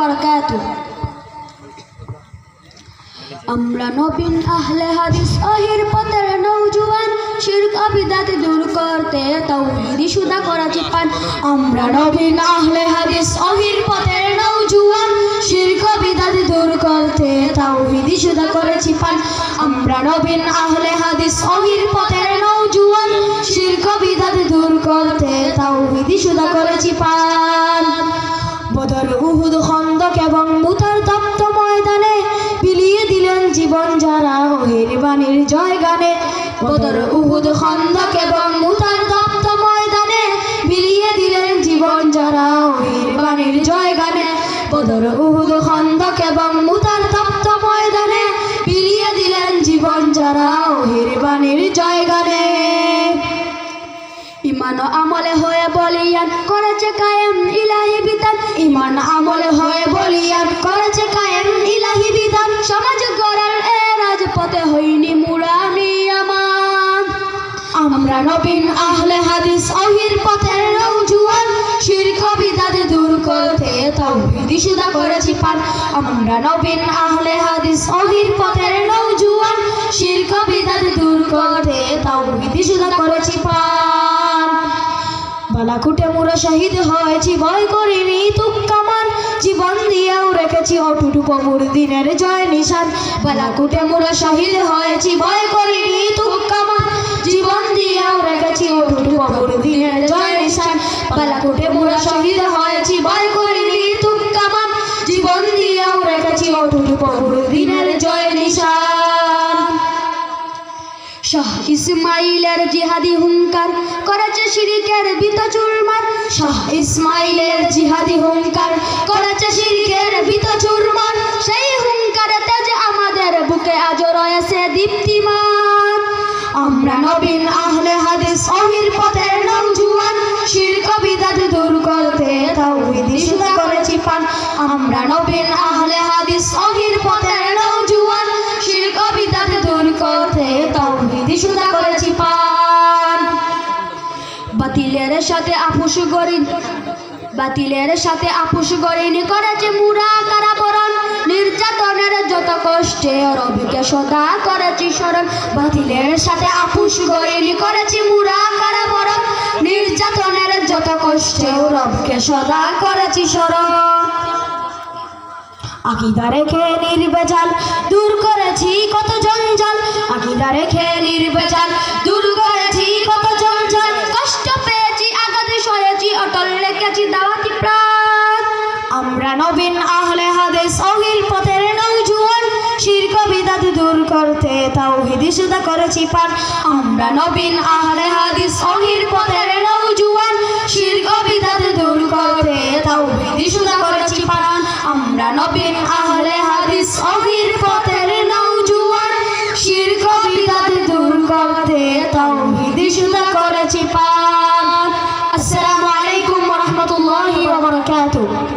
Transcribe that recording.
বারাকাতু আমরা নবীন আহলে হাদিস, অহির পথের নৌজুয়ান, শিরক বিদাত দূর করতে তাওহীদি সুদা করাচি পান। আমরা নবীন আহলে হাদিস, অহির পথের নৌজুয়ান, শিরক বিদাত দূর করতে তাওহীদি সুদা করেছি, পান। আমরা নবীন আহলে হাদিস, অহির পথের নৌজুয়ান, শিরক বিদাত দূর করতে তাওহীদি সুদা করেছি, পান। বদর উহুদ জীবন যারা ওহের জয় গানে বদর উহুদ খন্দক এবং মুতার তপ্ত ময়দানে বিলিয়ে দিলেন জীবন যারা ওহের জয় গানে বদর উহুদ খন্দক এবং মুতার তপ্ত ময়দানে বিলিয়ে দিলেন জীবন যারা ওহের বাণীর জয় গানে ইমান আমরা নবীন আহলে হাদিস, অহির পথের নৌজুয়ান, শিরক বিদাত দূর করতে তাওহীদি সুদা করেছি পান। আমরা নবীন আহলে হাদিস, অহির পথের নৌজুয়ান, শিরক বিদাত দূর করতে তাওহীদি সুদা করেছি পান। বালাকুটে মোরা শহীদ হয়েছি, ভয় করিনি তুক্কামান জীবন দিয়েও রেখেছি অটুটু প্রভুর দিনের জয় নিশান। বালাকুটে মোরা শহীদ হয়েছি, ভয় করিনি তুক্কামান বালাকুটে মোরা শহীদ হয়েছি, ভয় করিনি তুক্কামান জীবন দিয়েও রেখেছি অটুটু প্রভুর দিনের জয় নিশান। শাহ ইসমাইলের জিহাদি হুঙ্কার করেছে শিরিকের বিত চুরমার। শাহ ইসমাইলের জিহাদি হুঙ্কার করেছে শিরিকের বিত চুরমার। সেই হুঙ্কারে তেজ আমাদের বুকে আজ রয়েছে দীপ্তিমান। আমরা নবীন আমরা নবীন আহলে হাদিস অহির পথের নৌজুয়ান শিরক বিদাত দূর করতে তাওহীদি সুদা করেছি পান। বাতিলের সাথে আপুস গরি বাতিলের সাথে আপুস গরিনি করেছে মুরা কারাবরণ। নির্যাতনের যত কষ্টে রবিকে সদা করেছি স্মরণ। বাতিলের সাথে আপুস গরিনি করেছি মুরা কারাবরণ। নির্যাতনের যত কষ্টে রবকে সদা করেছি স্মরণ। আকিদা রেখে নির্বেজাল, দূর করেছি কত জঞ্জাল। আকিদা রেখে নির্বেজাল, দূর করেছি কত জঞ্জাল। কষ্ট পেয়েছি, আঘাত সয়েছি, অটল রেখেছি দাওয়াতি প্রাণ। আমরা নবীন আহলে হাদিস অহির পথের নৌজুয়ান। শিরক বিদাত দূর করতে তাওহীদি সুদা করেছি পান। আমরা নবীন আহলে হাদিস অহির পথের আহলে হাদিস অহির পথের নৌজুয়ান শিরক বিদাত দূর করতে তাওহীদি সুদা করেছি পান। আসসালামু আলাইকুম ওয়া রাহমাতুল্লাহি ওয়া বারাকাতুহু।